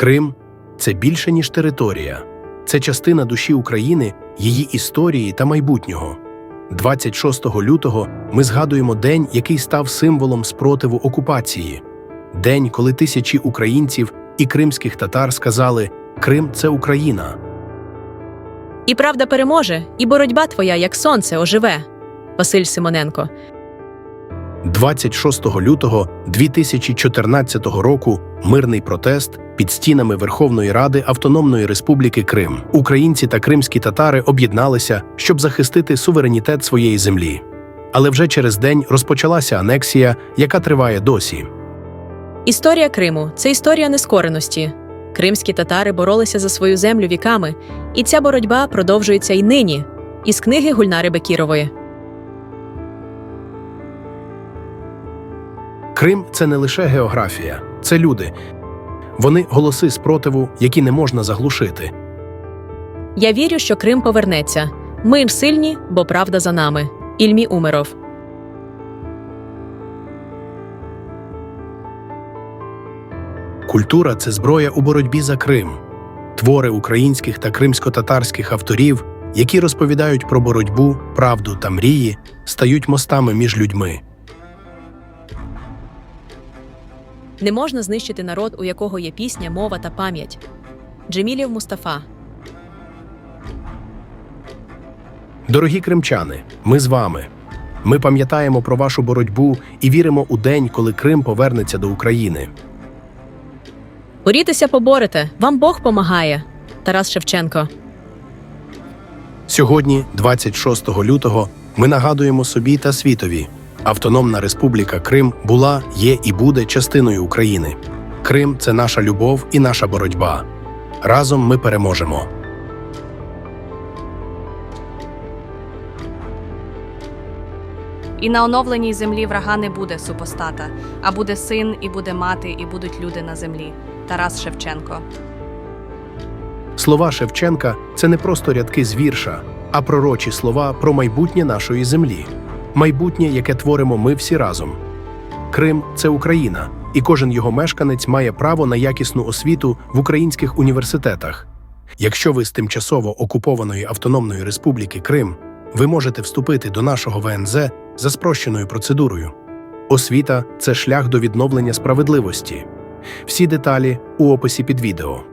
Крим це більше, ніж територія. Це частина душі України, її історії та майбутнього. 26 лютого ми згадуємо день, який став символом спротиву окупації. День, коли тисячі українців і кримських татар сказали Крим це Україна. І правда переможе, і боротьба твоя, як сонце, оживе. Василь Симоненко. 26 лютого 2014 року мирний протест під стінами Верховної Ради Автономної Республіки Крим. Українці та кримські татари об'єдналися, щоб захистити суверенітет своєї землі. Але вже через день розпочалася анексія, яка триває досі. Історія Криму це історія нескореності. Кримські татари боролися за свою землю віками, і ця боротьба продовжується й нині. Із книги Гульнари Бекірової. Крим це не лише географія, це люди. Вони голоси спротиву, які не можна заглушити. Я вірю, що Крим повернеться. Ми сильні, бо правда за нами. Ільмі Умеров. Культура це зброя у боротьбі за Крим, твори українських та кримсько-татарських авторів, які розповідають про боротьбу, правду та мрії, стають мостами між людьми. Не можна знищити народ, у якого є пісня, мова та пам'ять. Джемілів Мустафа. Дорогі кримчани, ми з вами. Ми пам'ятаємо про вашу боротьбу і віримо у день, коли Крим повернеться до України. Борітеся поборете, вам Бог помагає. Тарас Шевченко. Сьогодні, 26 лютого, ми нагадуємо собі та світові: Автономна Республіка Крим була, є і буде частиною України. Крим це наша любов і наша боротьба. Разом ми переможемо. І на оновленій землі врага не буде супостата, а буде син, і буде мати, і будуть люди на землі. Тарас Шевченко. Слова Шевченка це не просто рядки з вірша, а пророчі слова про майбутнє нашої землі, майбутнє, яке творимо ми всі разом. Крим це Україна, і кожен його мешканець має право на якісну освіту в українських університетах. Якщо ви з тимчасово окупованої Автономної Республіки Крим, ви можете вступити до нашого ВНЗ за спрощеною процедурою. Освіта це шлях до відновлення справедливості. Всі деталі у описі під відео.